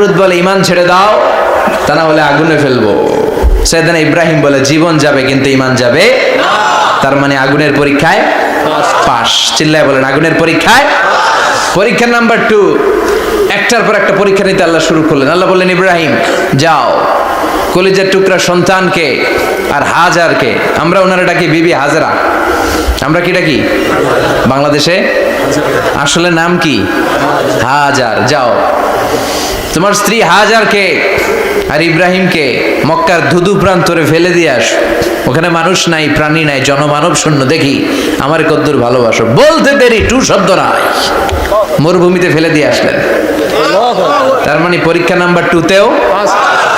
নামরুদ বলে, ইমান ছেড়ে দাও, তা না হলে আগুনে ফেলব। সেদিন ইব্রাহিম বলে, জীবন যাবে কিন্তু ইমান যাবে তার মানে আগুনের পরীক্ষায় পাস চিল্লায় বলেন, আগুনের পরীক্ষায় পরীক্ষা নাম্বার টু। একটার পর একটা পরীক্ষা নিতে আল্লাহ শুরু করলেন। আল্লাহ বললেন, ইব্রাহিম, যাও। কলিজার টুকরা সন্তানকে আর হাজারকে, আমরা ওনারা ডাকি বিবি হাজরা। আমরা কি ডাকি? বাংলাদেশে? আসলে নাম কি? হাজার। যাও। তোমার স্ত্রী হাজারকে আর ইব্রাহিমকে মক্কার ধুধু প্রান্তরে ফেলে দিয়ে আস। ওখানে মানুষ নাই, প্রাণী নাই, জনমানব শূন্য দেখি, আমার কদ্দুর ভালোবাসো। বলতে দেরি, টু শব্দ নাই। মরুভূমিতে ফেলে দিয়ে আসলেন। তার মানে পরীক্ষা নাম্বার টুতেও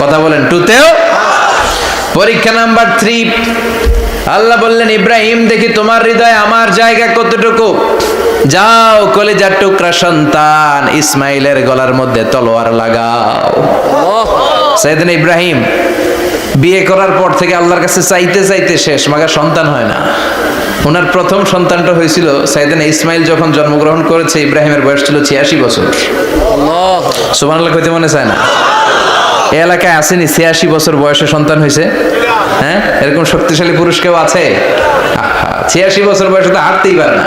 কথা বলেন টুতেও পরীক্ষা নাম্বার থ্রি আল্লাহ বললেন, ইব্রাহিম, দেখি তোমার হৃদয় আমার জায়গা কতটুকু? যাও কলেজার টুকরা সন্তান ইসমাইলের গলার মধ্যে তলোয়ার লাগাও। সাইদিন ইব্রাহিম বিয়ে করার পর থেকে আল্লাহর কাছে চাইতে চাইতে শেষ মাগা সন্তান হয় না। ওনার প্রথম সন্তানটা হয়েছিল সাইদিন ইসমাইল যখন জন্মগ্রহণ করেছে ইব্রাহিমের বয়স ছিল ছিয়াশি বছর। সুমান আল্লাহ কইতে মনে চায় না? এই এলাকায় আসেনি ছিয়াশি বছর বয়সে সন্তান হয়েছে। হ্যাঁ? এরকম শক্তিশালী পুরুষ কেউ আছে? ছিয়াশি বছর বয়সে তো হাঁটতেই পারে না।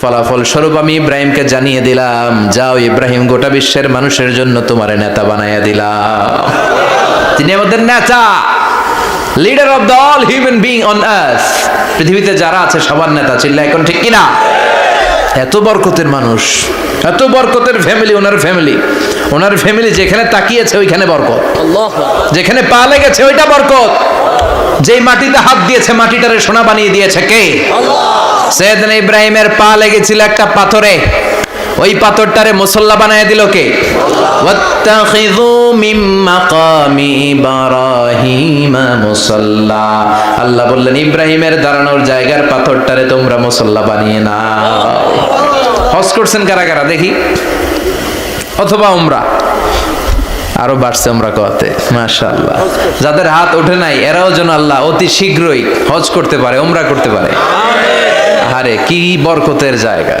ফলাফল স্বরূপ আমি ইব্রাহিমকে জানিয়ে দিলাম। যাও ইব্রাহিম, গোটা বিশ্বের মানুষের জন্য তোমার নেতা বানাইয়া দিলাম। তিনি আমাদের নেতা leader of the all human being on earth পৃথিবীতে যারা আছে, সবার নেতা চিল্লা এখন ঠিক কিনা? এত বরকতের মানুষ এত বরকতের ফ্যামিলি ওনার ফ্যামিলি ওনার ফ্যামিলি যেখানে তাকিয়েছে ওইখানে বরকত। যেখানে পা লেগেছে ওইটা বরকত। যেই মাটিতে হাত দিয়েছে মাটিটারে সোনা বানিয়ে দিয়েছে কে? সেদিন ইব্রাহিমের পা লেগেছিল একটা পাথরে। ওই পাথরটারে মুসল্লা বানায় দিল কে? আল্লাহ বললেন, ইব্রাহিমের দাঁড়ানোর জায়গার পাথরটারে তোমরা মুসল্লা বানিয়ে না হজ করছেন কারা কারা? দেখি। অথবা উমরা। আরও বাড়ছে আমরা কতে মাশাআল্লাহ। যাদের হাত ওঠে নাই, এরাও যেন আল্লাহ অতি শীঘ্রই হজ করতে পারে, উমরা করতে পারে। আরে, কি বরকতের জায়গা।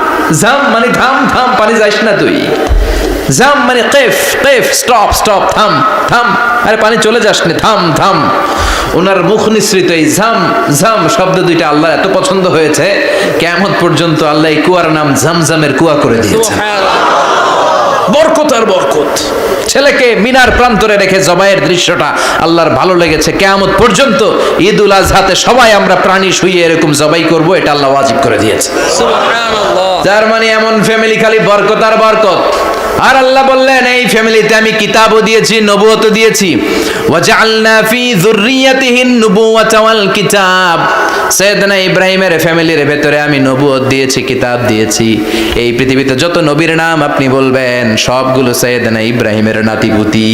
জাম মানে থাম থাম পানি যাইস না তুই। জাম মানে কেফ কেফ, স্টপ স্টপ থাম থাম আরে পানি চলে যাস না থাম থাম ওনার মুখ নিঃসৃত এই ঝাম ঝাম শব্দ দুইটা আল্লাহ এত পছন্দ হয়েছে কেমন পর্যন্ত আল্লাহ এই কুয়ার নাম ঝামঝামের কুয়া করে দিয়েছে। বরকত আর বরকত। ছেলেকে মিনার প্রান্তরে রেখে জবাইয়ের দৃশ্যটা আল্লাহর ভালো লেগেছে। কেয়ামত পর্যন্ত ঈদ উল আজহাতে সবাই আমরা প্রাণী শুয়ে এরকম জবাই করব এটা আল্লাহ ওয়াজিব করে দিয়েছে। যার মানে এমন ফ্যামিলি খালি বরকত আর বরকত। আর আল্লাহ বললেন এই ফ্যামিলিতে আমি কিতাবও দিয়েছি নবুয়তও দিয়েছি। ওয়াজআলনা ফি যুররিয়াতিহিন নুবুওয়াতা ওয়াল কিতাব। সৈয়দনা ইব্রাহিমের ফ্যামিলির ভেতরে আমি নবুয়ত দিয়েছি, কিতাব দিয়েছি। এই পৃথিবীতে যত নবীর নাম আপনি বলবেন, সবগুলো সৈয়দনা ইব্রাহিমের নাতিপুতি